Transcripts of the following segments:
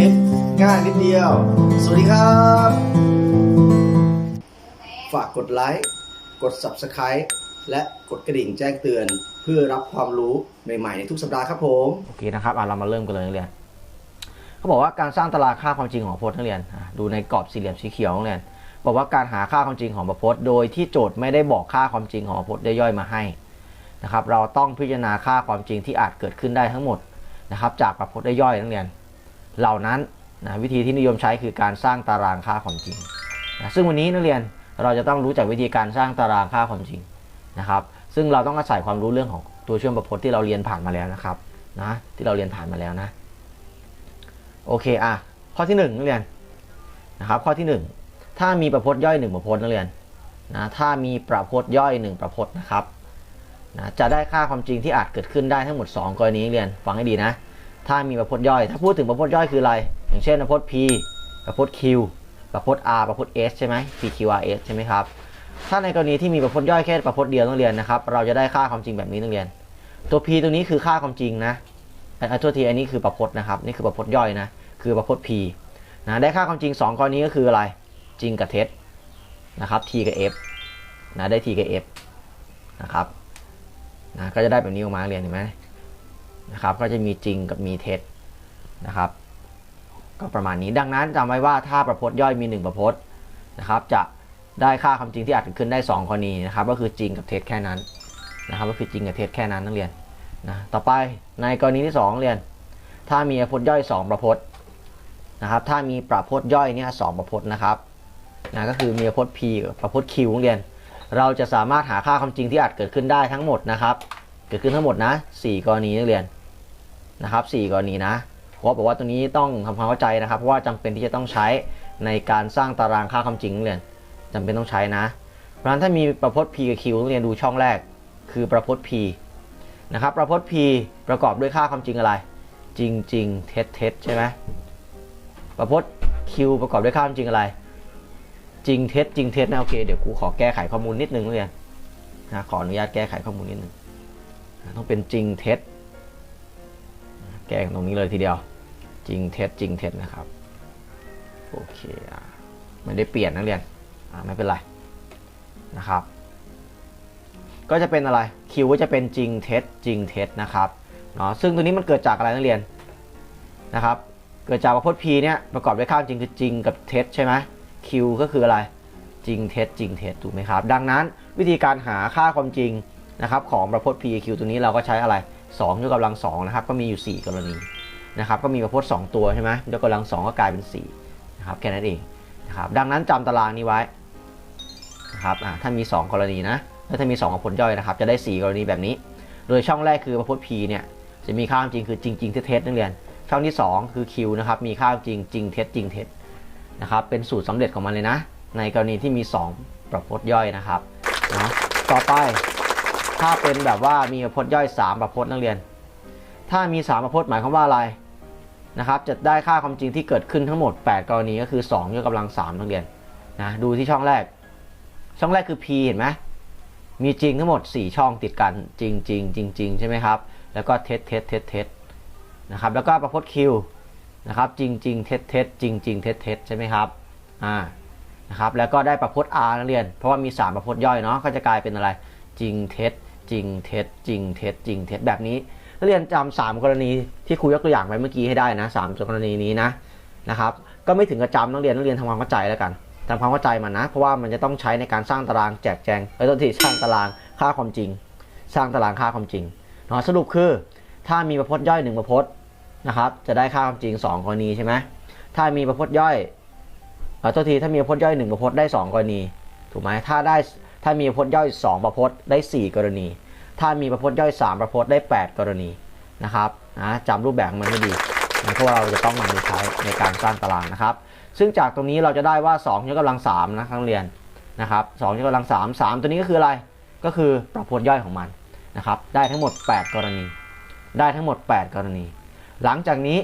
นิดง่ายนิดเดียว สวัสดีครับ ฝากกดไลค์ กด Subscribe และกดกระดิ่งแจ้งเตือน เพื่อรับความรู้ใหม่ๆในทุกสัปดาห์ครับผมโอเคนะครับอะเรามาเริ่มกันเลยนักเรียนเขาบอกว่าการสร้างตารางค่าความจริงของพจน์นักเรียนดูในกรอบสี่เหลี่ยมสีเขียวนักเรียนบอกว่าการหาค่าความจริงของประพจน์โดยที่โจทย์ไม่ได้บอกค่าความจริงของประพจน์ย่อยๆมาให้นะครับเราต้องพิจารณาค่าความจริงที่อาจเกิดขึ้นได้ทั้งหมดนะครับจากประพจน์ย่อยนักเรียน เหล่านั้นนะวิธีที่นิยมใช้คือการสร้างตารางค่าความจริงนะซึ่งวันนี้นักเรียนเราจะต้องรู้จักวิธีการสร้างตารางค่าความจริงนะครับ ซึ่งเราต้องอาศัยความรู้เรื่องของตัวเชื่อมประพจน์ที่เราเรียนผ่านมาแล้วนะครับนะที่เราเรียนผ่านมาแล้วนะโอเคอะข้อที่หนึ่งนักเรียนนะครับข้อที่หนึ่งถ้ามีประพจน์ย่อยหนึ่งประพจน์นักเรียนนะถ้ามีประพจน์ย่อยหนึ่งประพจน์นะครับนะจะได้ค่าความจริงที่อาจเกิดขึ้นได้ทั้งหมด 2 กรณีนักเรียนฟังให้ดีนะ ถ้ามีประพจน์ย่อย ถ้าพูดถึงประพจน์ย่อยคืออะไร อย่างเช่นประพจน์ p ประพจน์ q ประพจน์ r ประพจน์ s ใช่ไหม p q r s ใช่ไหมครับ ถ้าในกรณีที่มีประพจน์ย่อยแค่ประพจน์เดียวนักเรียนนะครับ เราจะได้ค่าความจริงแบบนี้นักเรียน ตัว p ตัวนี้คือค่าความจริงนะไอ้ตัวทีอันนี้คือประพจน์นะครับ นี่คือประพจน์ย่อยนะ คือประพจน์ p นะ ได้ค่าความจริง 2 กรณีก็คืออะไร จริงกับเท็จนะครับ t กับ f นะ ได้ t กับ f นะครับนะก็จะได้แบบนี้ออกมาเรียนเห็นไหม นะครับ ก็จะมีจริงกับมีเท็จนะครับ ก็ประมาณนี้ดังนั้นจำไว้ว่าถ้าประพจน์ย่อยมี 1 ประพจน์นะครับ จะได้ค่าควาจริงที่อาจเกิดขึ้นได้ 2 กรณีนะครับ ก็คือจริงกับเท็จแค่นั้นนะครับ ก็คือจริงกับเท็จแค่นั้นนักเรียนนะต่อไปในกรณีที่2นักเรียน ถ้ามีประพจน์ย่อย 2 ประพจน์นะครับ ถ้ามีประพจน์ย่อยเนี่ยสองประพจน์นะครับนะก็คือมีประพจน์ p กับประพจน์ q นักเรียน เราจะสามารถหาค่าความจริงที่อาจเกิดขึ้นได้ทั้งหมดนะครับ เกิดขึ้นทั้งหมดนะ 4 กรณีนักเรียน นะครับ4กรณีนะเพราะบอกว่าตัวนี้ต้องทำความเข้าใจนะครับเพราะว่าจำเป็นที่จะต้องใช้ในการสร้างตารางค่าความจริงเรียนจำเป็นต้องใช้นะ เพราะฉะนั้นถ้ามีประพจน์ p กับ q นักเรียนดูช่องแรก คือประพจน์ p นะครับประพจน์ p ประกอบด้วยค่าความจริงอะไร จริงจริงเท็จเท็จใช่ไหมประพจน์ q ประกอบด้วยค่าความจริงอะไร จริงเท็จจริงเท็จนะโอเคเดี๋ยวครูขอแก้ไขข้อมูลนิดนึงเรียนนะขออนุญาตแก้ไขข้อมูลนิดนึงต้องเป็นจริงเท็จ แก้ตรงนี้เลยทีเดียว จริงเท็จจริงเท็จนะครับ โอเคอะไม่ได้เปลี่ยนนักเรียนอะไม่เป็นไรนะครับ ก็จะเป็นอะไรคิวก็จะเป็นจริงเท็จจริงเท็จนะครับเนาะซึ่งตัวนี้มันเกิดจากอะไรนักเรียนนะครับ เกิดจากประพจน์ p เนี่ยประกอบด้วยค่าจริงคือจริงกับเท็จใช่ไหม q ก็คืออะไรจริงเท็จจริงเท็จถูกไหมครับ ดังนั้นวิธีการหาค่าความจริงนะครับของประพจน์ p q ตัวนี้เราก็ใช้อะไร 2ยกกำลัง2นะครับก็มีอยู่ 4 กรณีนะครับก็มีประพจน์2ตัวใช่ไหมยกกำลัง 2 ก็กลายเป็น4นะครับแค่นั้นเองนะครับดังนั้นจำตารางนี้ไว้นะครับถ้ามี 2 กรณีนะแล้วถ้ามี 2 กับผลย่อยนะครับจะได้ 4 กรณีแบบนี้ โดยช่องแรกคือประพจน์ p เนี่ยจะมีค่าจริงคือจริงจริงเท็จเท็จนักเรียน ช่องที่ 2 คือ q นะครับมีค่าจริงจริงเท็จจริงเท็จนะครับเป็นสูตรสำเร็จของมันเลยนะ ในกรณีที่มี 2 ประพจน์ย่อยนะครับนะต่อไป ถ้าเป็นแบบว่ามีประพจน์ย่อย 3 ประพจน์นักเรียน ถ้ามี 3 ประพจน์หมายความว่าอะไรนะครับ จะได้ค่าความจริงที่เกิดขึ้นทั้งหมด 8 กรณีก็คือ 2 ยกกำลัง 3 นักเรียนนะดูที่ช่องแรก ช่องแรกคือ p เห็นไหมมีจริงทั้งหมด 4 ช่องติดกันจริงจริงจริงจริงใช่ไหมครับ แล้วก็เท็จเท็จเท็จเท็จนะครับแล้วก็ประพจน์ q นะครับจริงจริงเท็จเท็จจริงจริงเท็จเท็จใช่ไหมครับอ่านะครับแล้วก็ได้ประพจน์ r นักเรียน เพราะว่ามี 3 ประพจน์ย่อยเนาะก็จะกลายเป็นอะไรจริงเท็จ จริงเท็จจริงเท็จจริงเท็จแบบนี้นักเรียนจำสามกรณีที่ครูยกตัวอย่างไว้เมื่อกี้ให้ได้นะสามกรณีนี้นะนะครับ ก็ไม่ถึงกับจำนักเรียนนักเรียนทำความเข้าใจแล้วกันทำความเข้าใจมันนะ เพราะว่ามันจะต้องใช้ในการสร้างตารางแจกแจงเอ้ต้นที่สร้างตารางค่าความจริง สร้างตารางค่าความจริงเนาะสรุปคือ ถ้ามีประพจน์ย่อยหนึ่งประพจน์นะครับจะได้ค่าความจริง 2 กรณีใช่ไหมถ้ามีประพจน์ย่อยเออตัวทีถ้ามีประพจน์ย่อย1ประพจน์ได้ 2 กรณีถูกไหมถ้าได้ ถ้ามีพจน์ย่อย 2 ประพจน์ได้ 4 กรณี ถ้ามีประพจน์ย่อย 3 ประพจน์ได้ 8 กรณีนะครับนะจำรูปแบบมันให้ดีนะเพราะเราจะต้องนำไปใช้ในการสร้างตารางนะครับ ซึ่งจากตรงนี้เราจะได้ว่า 2 ยกกำลัง3นะนักเรียนนะครับ2ยกกำลัง 3 3 ตัวนี้ก็คืออะไร ก็คือประพจน์ย่อยของมันนะครับ ได้ทั้งหมด 8 กรณี ได้ทั้งหมด 8 กรณี หลังจากนี้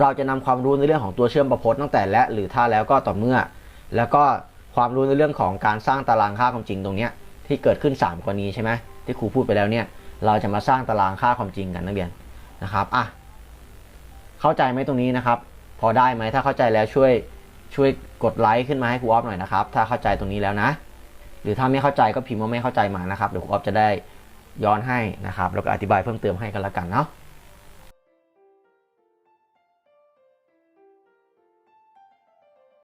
เราจะนำความรู้ในเรื่องของตัวเชื่อมประพจน์ตั้งแต่และหรือถ้าแล้วก็ต่อเมื่อ แล้วก็ ความรู้ในเรื่องของการสร้างตารางค่าความจริงตรงนี้ที่เกิดขึ้น 3 กรณีใช่ไหมที่ครูพูดไปแล้วเนี่ยเราจะมาสร้างตารางค่าความจริงกันนักเรียนนะครับอะเข้าใจไหมตรงนี้นะครับ พอได้ไหมถ้าเข้าใจแล้วช่วยช่วยกดไลค์ขึ้นมาให้ครูออฟหน่อยนะครับ ถ้าเข้าใจตรงนี้แล้วนะ หรือถ้าไม่เข้าใจก็พิมพ์ว่าไม่เข้าใจมานะครับเดี๋ยวครูออฟจะได้ย้อนให้นะครับแล้วก็อธิบายเพิ่มเติมให้กันละกันเนาะ